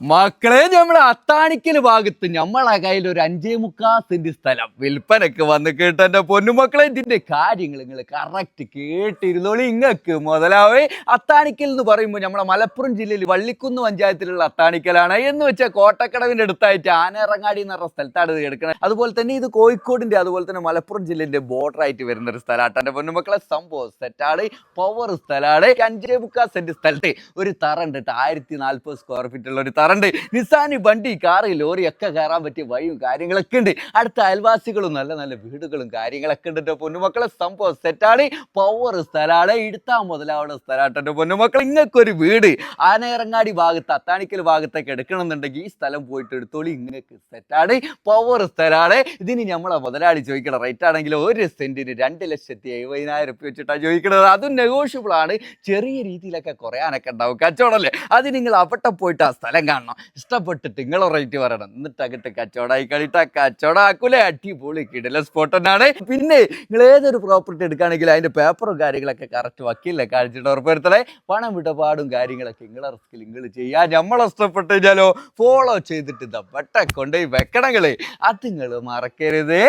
മക്കളെ നമ്മളെ അത്താണിക്കൽ ഭാഗത്ത് നമ്മളെ കയ്യിൽ ഒരു അഞ്ചേ മുക്കാ സെന്റ് സ്ഥലം. വിൽപ്പനക്ക് വന്ന് കേട്ടെ പൊന്നുമക്കളെ ഇതിന്റെ കാര്യങ്ങൾ നിങ്ങൾ കറക്റ്റ് കേട്ടിരുന്നോളി ഇങ്ങക്ക് മുതലാവേ. അത്താണിക്കൽ എന്ന് പറയുമ്പോൾ നമ്മളെ മലപ്പുറം ജില്ലയിൽ വള്ളിക്കുന്ന് പഞ്ചായത്തിലുള്ള അത്താണിക്കലാണ്. എന്ന് വെച്ചാൽ കോട്ടക്കടവിന്റെ അടുത്തായിട്ട് ആനയിറങ്ങാടി എന്ന് പറഞ്ഞ സ്ഥലത്താണ് ഇത് കിടക്കുന്നത് അതുപോലെ തന്നെ ഇത് കോഴിക്കോടിന്റെ അതുപോലെ തന്നെ മലപ്പുറം ജില്ലയിന്റെ ബോർഡർ ആയിട്ട് വരുന്ന ഒരു സ്ഥലമാട്ടോ എന്റെ പൊന്നുമക്കളെ സംഭവം സെറ്റാണ് പവർ സ്ഥലമാണ്. അഞ്ചേ മുക്കാ സെന്റ് സ്ഥലത്ത് ഒരു തറ ഉണ്ട് ആയിരത്തി നാല്പത് സ്ക്വയർ ഫീറ്റ് ഉള്ള ഒരു തറണ്ട് നിസാനി വണ്ടി കാറ് ലോറി ഒക്കെ കയറാൻ പറ്റിയ വഴിയും കാര്യങ്ങളൊക്കെ ഉണ്ട്. അടുത്ത അയൽവാസികളും നല്ല നല്ല വീടുകളും കാര്യങ്ങളൊക്കെ ഉണ്ട് എന്റെ പൊന്നുമക്കളെ. സംഭവം സെറ്റാണ് പവർ സ്ഥലമാണ്. ഇടുത്താ മുതലാവുന്ന സ്ഥലമാട്ടോ പൊന്നുമക്കൾ ഇങ്ങക്കൊരു വീട്. ആനയിറങ്ങാടി ഭാഗത്ത് അത്താണിക്കൽ ഭാഗത്തൊക്കെ എടുക്കണമെന്നുണ്ടെങ്കിൽ ഈ സ്ഥലം പോയിട്ട് എടുത്തോളി. ഇങ്ങനെയൊക്കെ സെറ്റാണ് പവർ സ്ഥലമാണ്. ഇതിന് നമ്മളെ മുതലാളി ചോദിക്കണ റേറ്റ് ആണെങ്കിൽ ഒരു സെന്റിന് രണ്ട് ലക്ഷത്തി എഴുപതിനായിരം റുപ്യ വെച്ചിട്ടാണ് ചോദിക്കുന്നത് അതും നെഗോഷ്യബിൾ ആണ്. ചെറിയ രീതിയിലൊക്കെ കുറയാനൊക്കെ ഉണ്ടാവും. കച്ചവടമല്ലേ അത് നിങ്ങൾ അവിടെ പോയിട്ട് ആ സ്ഥലം കാണണം. ഇഷ്ടപ്പെട്ടിട്ട് നിങ്ങൾ റേറ്റ് പറയണം. എന്നിട്ട് അകട്ട് കച്ചവടമായി കളിട്ട് കച്ചവടം ആക്കൂലേ അടിപൊളി കിടല സ്പോട്ട് തന്നെയാണ്. പിന്നെ നിങ്ങൾ ഏതൊരു പ്രോപ്പർട്ടി എടുക്കുകയാണെങ്കിൽ അതിന്റെ പേപ്പറും കാര്യങ്ങളൊക്കെ കറക്റ്റ് വക്കീലിനെ കാണിച്ചിട്ട് ഉറപ്പുവരുത്തണേ. പണം വിടപാടും കാര്യങ്ങളൊക്കെ നിങ്ങളെ റിസ്കിൽ നിങ്ങൾ ചെയ്യാൻ നമ്മളെ ഇഷ്ടപ്പെട്ട് കഴിഞ്ഞാലോ ഫോളോ ചെയ്തിട്ട് ഇതാ വെട്ട കൊണ്ടുപോയി വെക്കണങ്ങളെ അത് നിങ്ങൾ മറക്കരുതേ.